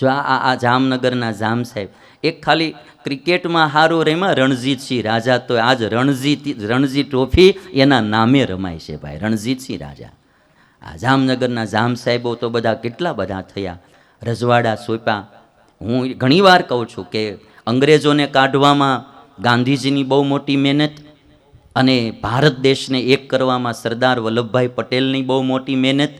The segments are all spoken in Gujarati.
જો આ આ- જામનગરના જામ સાહેબ, એક ખાલી ક્રિકેટમાં હારો રમ્યા રણજીતસિંહ રાજા તો આજ રણજીત રણજી ટ્રોફી એના નામે રમાય છે ભાઈ રણજીતસિંહ રાજા. આ જામનગરના જામ સાહેબો તો બધા કેટલા બધા થયા. રજવાડા સોપા હું ઘણીવાર કહું છું કે અંગ્રેજોને કાઢવામાં ગાંધીજીની બહુ મોટી મહેનત અને ભારત દેશને એક કરવામાં સરદાર વલ્લભભાઈ પટેલની બહુ મોટી મહેનત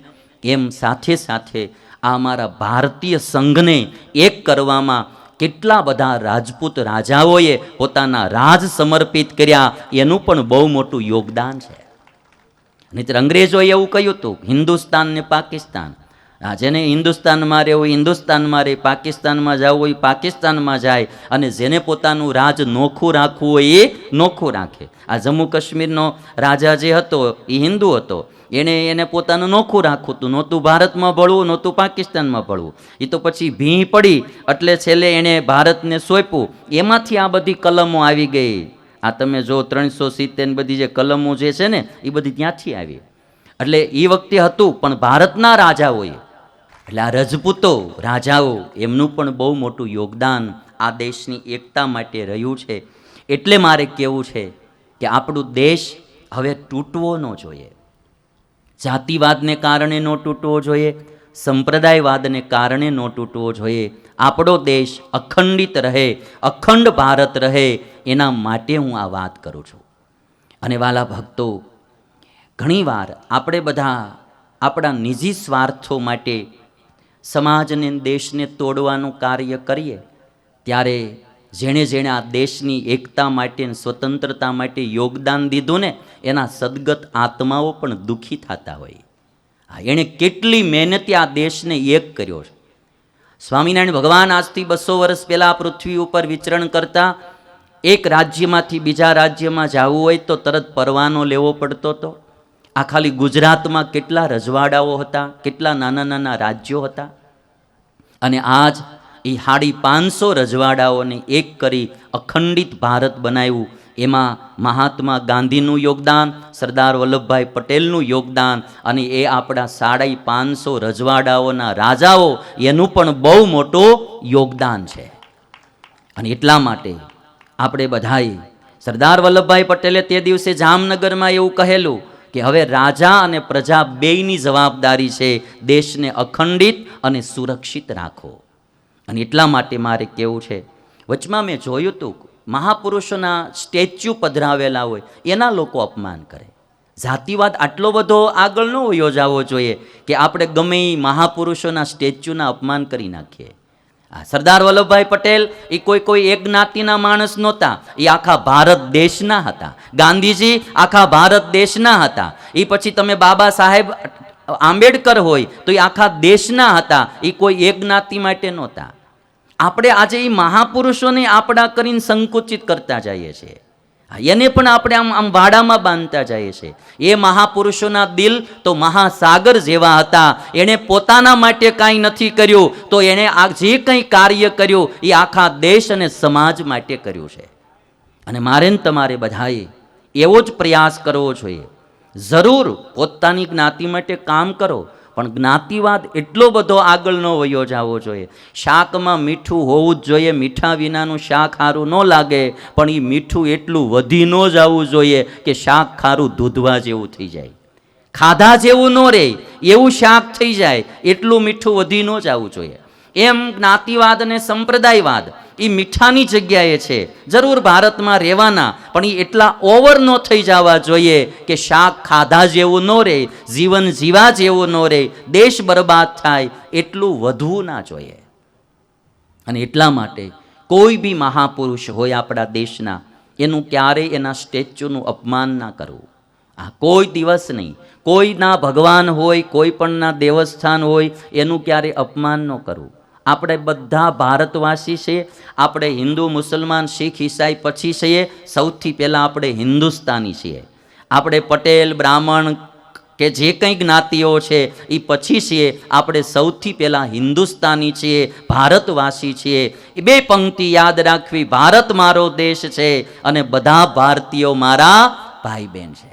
એમ સાથે સાથે આ અમારા ભારતીય સંઘને એક કરવામાં કેટલા બધા રાજપૂત રાજાઓએ પોતાના રાજ સમર્પિત કર્યા, એનું પણ બહુ મોટું યોગદાન છે. નહીતર અંગ્રેજોએ એવું કહ્યું હતું, હિન્દુસ્તાન ને પાકિસ્તાન. આ જેને હિન્દુસ્તાનમાં રહેવું હિન્દુસ્તાનમાં રહે, પાકિસ્તાનમાં જવું હોય, પાકિસ્તાનમાં જાય અને જેને પોતાનું રાજ નોખું રાખવું હોય, એ નોખું રાખે. આ જમ્મુ કાશ્મીરનો રાજા જે હતો, એ હિન્દુ હતો. એણે એને પોતાનું નોખું રાખવું હતું. નહોતું ભારતમાં ભળવું, નહોતું પાકિસ્તાનમાં ભળવું. એ તો પછી ભીં પડી, એટલે છેલ્લે એણે ભારતને સોંપ્યું. એમાંથી આ બધી કલમો આવી ગઈ. આ તમે જો ત્રણસો સિત્તેર બધી જે કલમો જે છે ને એ બધી ત્યાંથી આવી. એટલે એ વખતે હતું, પણ ભારતના રાજાઓએ એટલે આ રજપૂતો, રાજાઓ એમનું પણ બહુ મોટું યોગદાન આ દેશની એકતા માટે રહ્યું છે. એટલે મારે કહેવું છે કે આપણું દેશ હવે તૂટવો ન જોઈએ. જાતિવાદને કારણે ન તૂટવો જોઈએ, સંપ્રદાયવાદને કારણે ન તૂટવો જોઈએ. આપણો દેશ અખંડિત રહે, અખંડ ભારત રહે, એના માટે હું આ વાત કરું છું. અને વાલા ભક્તો, ઘણીવાર આપણે બધા આપણા નિજી સ્વાર્થો માટે સમાજને દેશને તોડવાનું કાર્ય કરીએ, ત્યારે જેણે જેણે આ દેશની એકતા માટે સ્વતંત્રતા માટે યોગદાન દીધું ને, એના સદગત આત્માઓ પણ દુઃખી થતા હોય. હા, એણે કેટલી મહેનતે આ દેશને એક કર્યો છે. સ્વામિનારાયણ ભગવાન આજથી બસો વર્ષ પહેલાં પૃથ્વી ઉપર વિચરણ કરતા, એક રાજ્યમાંથી બીજા રાજ્યમાં જવું હોય તો તરત પરવાનો લેવો પડતો હતો આ ખાલી ગુજરાતમાં કેટલા રજવાડાઓ હતા, કેટલા નાના નાના રાજ્યો હતા? અને આજ એ હાડી પાંચસો રજવાડાઓને એક કરી અખંડિત ભારત બનાવ્યું. એમાં મહાત્મા ગાંધીનું યોગદાન, સરદાર વલ્લભભાઈ પટેલનું યોગદાન અને એ આપણા સાડા પાંચસો રજવાડાઓના રાજાઓ, એનું પણ બહુ મોટું યોગદાન છે. અને એટલા માટે આપણે બધાએ સરદાર વલ્લભભાઈ પટેલે તે દિવસે જામનગરમાં એવું કહેલું કે હવે રાજા અને પ્રજા બેયની જવાબદારી છે દેશને અખંડિત અને સુરક્ષિત રાખો અને એટલા માટે મારે કેવું છે, વચમાં મેં જોયું હતું મહાપુરુષોના સ્ટેચ્યુ પધરાવેલા હોય, એના લોકો અપમાન કરે. જાતિવાદ આટલો બધો આગળ ન યોજાવો જોઈએ કે આપણે ગમે મહાપુરુષોના સ્ટેચ્યુના અપમાન કરી નાખીએ. સરદાર વલ્લભભાઈ પટેલ એ કોઈ કોઈ એક જ્ઞાતિના માણસ નહોતા. એ આખા ભારત દેશના હતા. ગાંધીજી આખા ભારત દેશના હતા. એ પછી તમે બાબા સાહેબ આંબેડકર હોય તો એ આખા દેશના હતા. એ કોઈ એક જ્ઞાતિ માટે નહોતા. આપણે આજે એ મહાપુરુષોને આપણા કરીને સંકુચિત કરતા જઈએ છીએ. એને પણ આપણે આમ આમ વાડામાં બાંધતા જઈએ છીએ. એ મહાપુરુષોના દિલ તો મહાસાગર જેવા હતા. એણે પોતાના માટે કાંઈ નથી કર્યું. તો એણે આ જે કંઈ કાર્ય કર્યું, એ આખા દેશ અને સમાજ માટે કર્યું છે. અને મારે ને તમારે બધાએ એવો જ પ્રયાસ કરવો જોઈએ. જરૂર પોતાની જ્ઞાતિ માટે કામ કરો. પણ જ્ઞાતિવાદ એટલો બધો આગળનો વયો જવો જોઈએ. શાકમાં મીઠું હોવું જ જોઈએ, મીઠા વિનાનું શાક ખારું ન લાગે, પણ એ મીઠું એટલું વધી ન જવું જોઈએ કે શાક ખારું દૂધવા જેવું થઈ જાય. ખાધા જેવું ન રહે એવું શાક થઈ જાય, એટલું મીઠું વધી ન જવું જોઈએ. એમ જ્ઞાતિવાદ અને સંપ્રદાયવાદ એ મીઠાની જગ્યાએ છે. જરૂર ભારતમાં રહેવાના, પણ એ એટલા ઓવર ન થઈ જવા જોઈએ કે શાક ખાધા જેવું ન રહે, જીવન જીવા જેવું ન રહે, દેશ બરબાદ થાય, એટલું વધવું ના જોઈએ. અને એટલા માટે કોઈ બી મહાપુરુષ હોય આપણા દેશના, એનું ક્યારેય એના સ્ટેચ્યુનું અપમાન ના કરવું. આ કોઈ દિવસ નહીં. કોઈના ભગવાન હોય, કોઈ પણના દેવસ્થાન હોય, એનું ક્યારેય અપમાન ન કરવું. આપણે બધા ભારતવાસી છીએ, આપણે હિન્દુ મુસલમાન શીખ ઈસાઈ પછી છીએ, સૌથી પહેલાં આપણે હિન્દુસ્તાની છીએ. આપણે પટેલ, બ્રાહ્મણ કે જે કંઈ જ્ઞાતિઓ છે એ પછી છીએ, આપણે સૌથી પહેલાં હિન્દુસ્તાની છીએ, ભારતવાસી છીએ. એ બે પંક્તિ યાદ રાખવી, ભારત મારો દેશ છે અને બધા ભારતીયો મારા ભાઈ બહેન છે.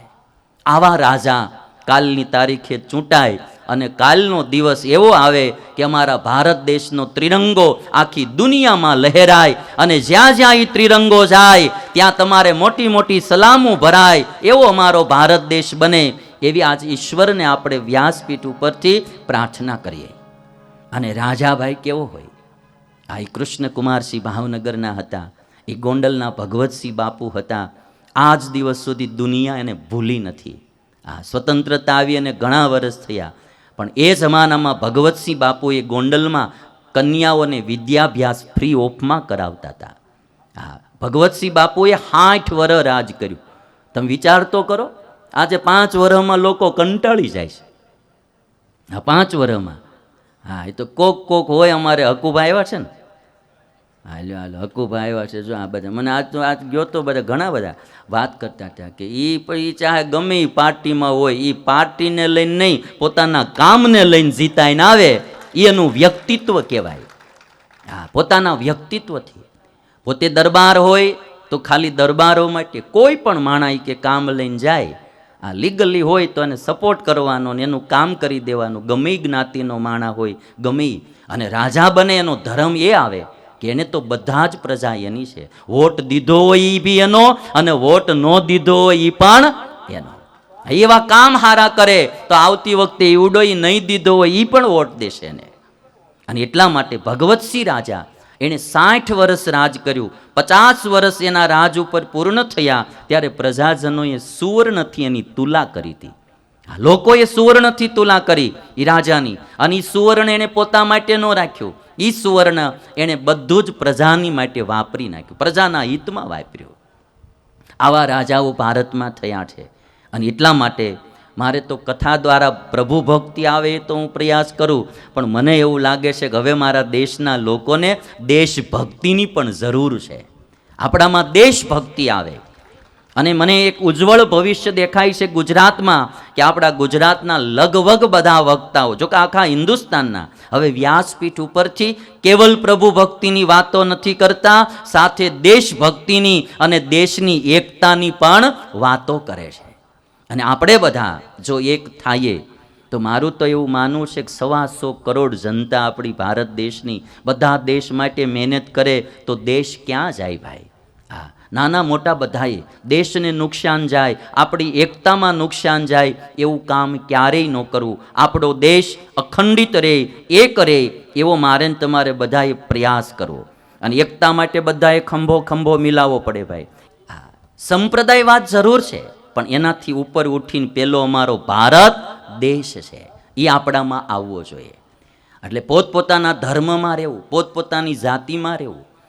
આવા રાજા કાલની તારીખે ચૂંટાય અને કાલનો દિવસ એવો આવે કે અમારા ભારત દેશનો ત્રિરંગો આખી દુનિયામાં લહેરાય અને જ્યાં જ્યાં એ ત્રિરંગો જાય, ત્યાં તમારે મોટી મોટી સલામો ભરાય. એવો અમારો ભારત દેશ બને. એવી આજ ઈશ્વરને આપણે વ્યાસપીઠ ઉપરથી પ્રાર્થના કરીએ. અને રાજાભાઈ કેવો હોય? આ એ કૃષ્ણકુમારસિંહ ભાવનગરના હતા. એ ગોંડલના ભગવતસિંહ બાપુ હતા. આ જ દિવસ સુધી દુનિયા એને ભૂલી નથી. આ સ્વતંત્રતા આવી અને ઘણા વર્ષ થયા. પણ એ જમાનામાં ભગવતસિંહ બાપુએ ગોંડલમાં કન્યાઓને વિદ્યાભ્યાસ ફ્રી ઓફમાં કરાવતા હતા. હા, ભગવતસિંહ બાપુએ સાઠ વર્ષ રાજ કર્યું. તમે વિચાર તો કરો, આજે પાંચ વર્ષમાં લોકો કંટાળી જાય છે. હા, પાંચ વર્ષમાં હા, એ તો કોક કોક હોય અમારે હકુભા આવ્યા છે ને. હાલો હાલો, હકુભાઈ આવ્યા છે. જો આ બધા, મને આજ તો, આજ ગયો તો બધા ઘણા બધા વાત કરતા હતા કે એ પછી ચાહે ગમે એ પાર્ટીમાં હોય એ પાર્ટીને લઈને નહીં, પોતાના કામને લઈને જીતાઈને આવે, એનું વ્યક્તિત્વ કહેવાય. હા, પોતાના વ્યક્તિત્વથી. પોતે દરબાર હોય તો ખાલી દરબારો માટે કોઈ પણ માણા કે કામ લઈને જાય, આ લીગલી હોય તો એને સપોર્ટ કરવાનો ને એનું કામ કરી દેવાનું. ગમે જ્ઞાતિનો માણા હોય, ગમે. અને રાજા બને એનો ધર્મ એ આવે. કે એને તો બધા જ પ્રજા એની છે. વોટ દીધો હોય એ બી એનો અને વોટ ન દીધો હોય એ પણ એનો. એવા કામ હારા કરે તો આવતી વખતે ઈવડો ઈ નહીં દીધો હોય એ પણ વોટ દેશે એને. અને એટલા માટે ભગવતસિંહ રાજા એણે સાઠ વર્ષ રાજ કર્યું. પચાસ વર્ષ એના રાજ ઉપર પૂર્ણ થયા ત્યારે પ્રજાજનોએ સુવર્ણથી એની તુલા કરી હતી. લોકોએ સુવર્ણથી તુલા કરી એ રાજાની. અને એ સુવર્ણ એણે પોતા માટે ન રાખ્યું. એ સુવર્ણ એણે બધું જ પ્રજાની માટે વાપરી નાખ્યું. પ્રજાના હિતમાં વાપર્યું. આવા રાજાઓ ભારતમાં થયા છે. અને એટલા માટે મારે તો કથા દ્વારા પ્રભુ ભક્તિ આવે તો હું પ્રયાસ કરું. પણ મને એવું લાગે છે કે હવે મારા દેશના લોકોને દેશભક્તિની પણ જરૂર છે. આપણામાં દેશભક્તિ આવે. અને મને એક ઉજ્જવળ ભવિષ્ય દેખાય છે ગુજરાતમાં કે આપણા ગુજરાતના લગભગ બધા વક્તાઓ જો કે આખા હિન્દુસ્તાનના, હવે વ્યાસપીઠ ઉપરથી કેવલ પ્રભુ ભક્તિની વાતો નથી કરતા, સાથે દેશભક્તિની અને દેશની એકતાની પણ વાતો કરે છે. અને આપણે બધા જો એક થાઈએ, તો મારું તો એવું માનવું છે કે સવાસો કરોડ જનતા આપણી ભારત દેશની, બધા દેશ માટે મહેનત કરે, તો દેશ ક્યાં જાય ભાઈ? નાના મોટા બધાએ દેશને નુકસાન જાય, આપણી એકતામાં નુકસાન જાય, એવું કામ ક્યારેય ન કરવું. આપણો દેશ અખંડિત રહે એ કરે એવો મારે તમારે બધાએ પ્રયાસ કરવો. અને એકતા માટે બધાએ ખંભો ખંભો મિલાવવો પડે ભાઈ. હા સંપ્રદાયવાદ જરૂર છે, પણ એનાથી ઉપર ઉઠીને પેલો અમારો ભારત દેશ છે, એ આપણામાં આવવો જોઈએ. એટલે પોતપોતાના ધર્મમાં રહેવું, પોતપોતાની જાતિમાં રહેવું